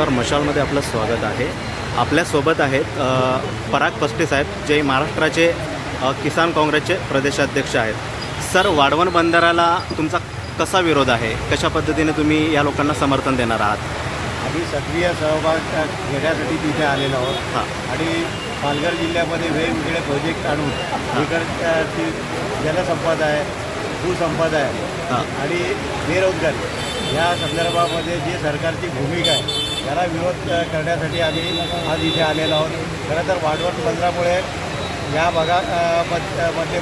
तर मशालमध्ये आपलं स्वागत आहे. आपल्यासोबत आहेत पराग पस्टे साहेब जे महाराष्ट्राचे किसान काँग्रेसचे प्रदेशाध्यक्ष आहेत. सर वाढवण बंदराला तुमचा कसा विरोध आहे? कशा पद्धतीने तुम्ही या लोकांना समर्थन देणार आहात? आम्ही सक्रिय सहभाग घेण्यासाठी तिथे आलेलो आहोत. हां. आणि पालघर जिल्ह्यामध्ये वेगवेगळे प्रोजेक्ट आणून इकडची जलसंपदा आहे भूसंपदा आहे हां. आणि बेरोजगारी. या संदर्भामध्ये जी सरकारची भूमिका आहे त्याला विरोध करण्यासाठी आम्ही आज इथे आलेलो आहोत. खरं तर वाढवण बंदरामुळे या भागा अ,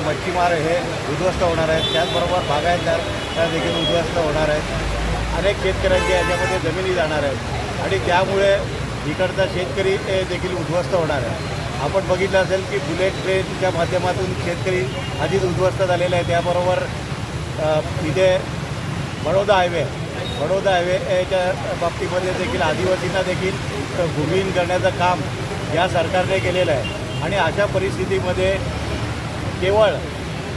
मच्छीमार हे उद्ध्वस्त होणार आहेत. त्याचबरोबर बागायतदार त्या देखील उद्ध्वस्त होणार आहेत. अनेक शेतकऱ्यांच्या याच्यामध्ये जमिनी जाणार आहेत. आणि त्यामुळे इकडचा शेतकरी देखील उद्ध्वस्त होणार आहे. आपण बघितलं असेल की बुलेट ट्रेनच्या माध्यमातून शेतकरी आधीच उद्ध्वस्त झालेला आहे. त्याबरोबर इथे बडोदा हायवे बडोदा हायवेच्या बाबतीमध्ये देखील आदिवासींना देखील भूमिहीन करण्याचं काम या सरकारने केलेलं आहे. आणि अशा परिस्थितीमध्ये केवळ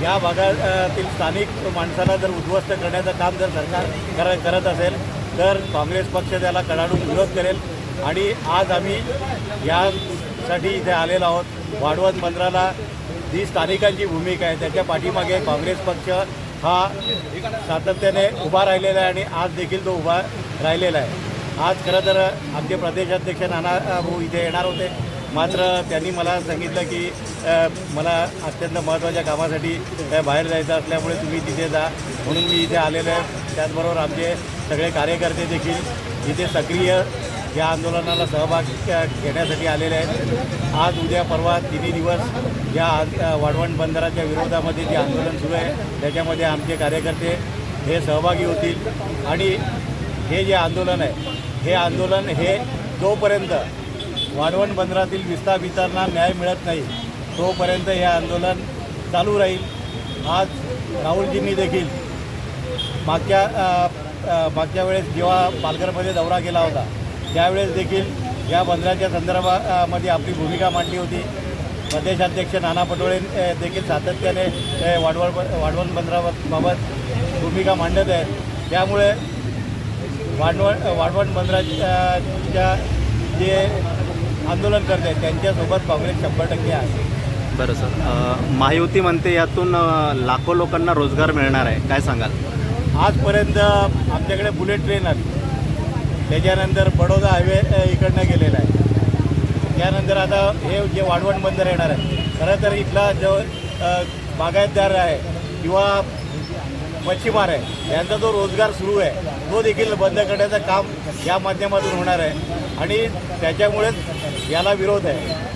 या भागातील स्थानिक माणसाला जर उद्ध्वस्त करण्याचं काम जर सरकार कर करत असेल तर काँग्रेस पक्ष त्याला कडाडून विरोध करेल. आणि आज आम्ही यासाठी इथे आलेलो आहोत. वाढवत बंदराला जी स्थानिकांची भूमिका आहे त्याच्या पाठीमागे काँग्रेस पक्ष हा सातत्याने उभा राहिलेला आहे आणि आज देखील तो उभा राहिलेला आहे. आज खरं तर आमचे प्रदेशाध्यक्ष नाना भाऊ इथे येणार होते. मात्र त्यांनी मला सांगितलं की मला अत्यंत महत्त्वाच्या कामासाठी बाहेर जायचं असल्यामुळे तुम्ही तिथे जा. म्हणून मी इथे आलेलो आहे. त्याचबरोबर आमचे सगळे कार्यकर्ते देखील इथे सक्रिय या आंदोलनाला सहभाग घेण्यासाठी आलेले आहेत. आज उद्या परवा तिन्ही दिवस या वाढवण बंदराच्या विरोधामध्ये जे आंदोलन सुरू आहे त्याच्यामध्ये आमचे कार्यकर्ते हे सहभागी होतील. आणि हे जे आंदोलन आहे हे आंदोलन हे जोपर्यंत वाढवण बंदरातील विस्थापितांना न्याय मिळत नाही तोपर्यंत हे आंदोलन चालू राहील. आज राहुलजींनी देखील मागच्या मागच्या वेळेस जेव्हा पालघरमध्ये दौरा केला होता त्यावेळेस देखील या बंदराच्या संदर्भामध्ये आपली भूमिका मांडली होती. प्रदेशाध्यक्ष नाना पटोळे देखील सातत्याने वाढवण वाढवण बंदराबाबत भूमिका मांडत आहेत. त्यामुळे वाढवण वाढवण बंदराच्या जे आंदोलन करत आहेत त्यांच्यासोबत काँग्रेस शंभर टक्के आहे. बरं सर. महायुती म्हणते यातून लाखो लोकांना रोजगार मिळणार आहे. काय सांगाल? आजपर्यंत आमच्याकडे बुलेट ट्रेन आली. त्याच्यानंतर बडोदा हायवे इकडनं गेलेला आहे. त्यानंतर आता हे जे वाढवण बंदर येणार आहे खरं तर इथला जो बागायतदार आहे किंवा मच्छीमार आहे यांचा जो रोजगार सुरू आहे तो देखील बंद करण्याचं काम या माध्यमातून होणार आहे. आणि त्याच्यामुळेच याला विरोध आहे.